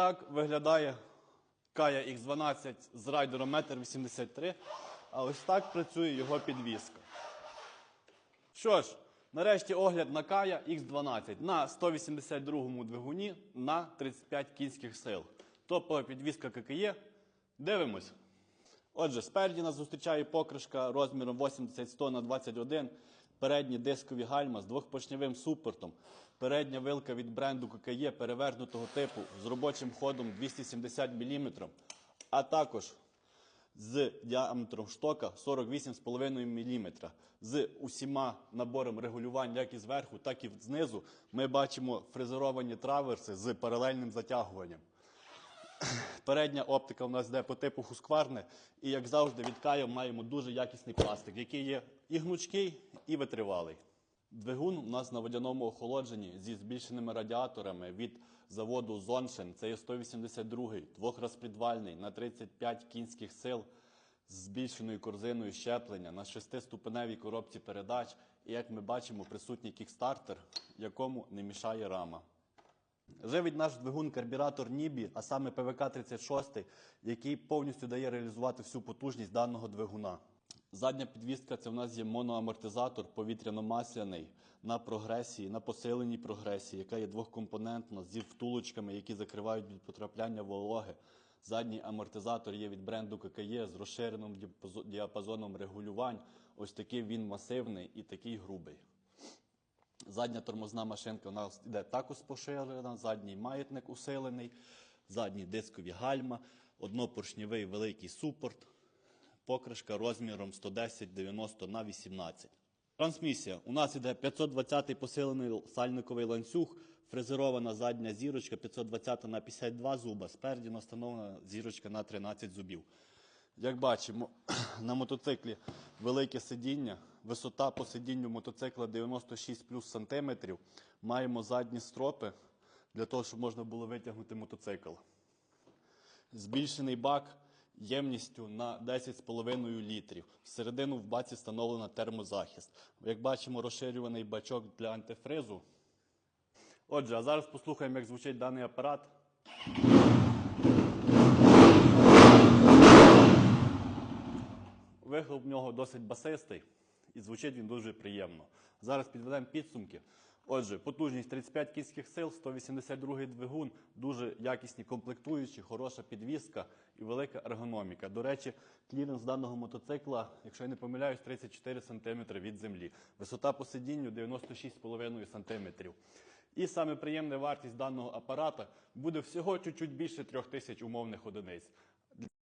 так виглядає Kaya X12 з райдером 1,83 м, а ось так працює його підвізка. Що ж, нарешті огляд на Kaya X12 на 182-му двигуні на 35 кінських сил. Топова підвізка ККЄ. Дивимось. Отже, спереді нас зустрічає покришка розміром 80-100 на 21, передні дискові гальма з двохпоршневим супортом, передня вилка від бренду ККЄ перевернутого типу з робочим ходом 270 мм, а також з діаметром штока 48,5 мм. З усіма набором регулювань як і зверху, так і знизу ми бачимо фрезеровані траверси з паралельним затягуванням. Передня оптика у нас йде по типу хускварне, і як завжди від Кая маємо дуже якісний пластик, який є і гнучкий, і витривалий. Двигун у нас на водяному охолодженні зі збільшеними радіаторами від заводу Зоншен. Це є 182-й, двохрозпідвальний на 35 кінських сил з збільшеною корзиною щеплення на шестиступеневій коробці передач. І як ми бачимо, присутній кікстартер, якому не мішає рама. Живить наш двигун карбюратор Нібі, а саме ПВК-36, який повністю дає реалізувати всю потужність даного двигуна. Задня підвістка це в нас є моноамортизатор повітряно-масляний на прогресії, на посиленій прогресії, яка є двохкомпонентна зі втулочками, які закривають від потрапляння вологи. Задній амортизатор є від бренду ККЄ з розширеним діапазоном регулювань. Ось такий він масивний і такий грубий. Задня тормозна машинка у нас йде також поширена, задній маятник усилений, задні дискові гальма, однопоршньовий великий супорт, покришка розміром 110-90 на 18. Трансмісія. У нас іде 520-й посилений сальниковий ланцюг, фрезерована задня зірочка 520 на 52 зуба, спереді настановлена зірочка на 13 зубів. Як бачимо, на мотоциклі велике сидіння, висота по сидінню мотоцикла 96 плюс сантиметрів. Маємо задні стропи для того, щоб можна було витягнути мотоцикл. Збільшений бак ємністю на 10,5 літрів. Всередину в баці встановлено термозахист. Як бачимо, розширюваний бачок для антифризу. Отже, а зараз послухаємо, як звучить даний апарат. Вихлоп в нього досить басистий і звучить він дуже приємно. Зараз підведемо підсумки. Отже, потужність 35 кінських сил, 182 двигун, дуже якісні комплектуючі, хороша підвізка і велика ергономіка. До речі, кліренс даного мотоцикла, якщо я не помиляюсь, 34 см від землі. Висота по сидінню 96,5 см. І саме приємна вартість даного апарата буде всього чуть-чуть більше 3000 умовних одиниць.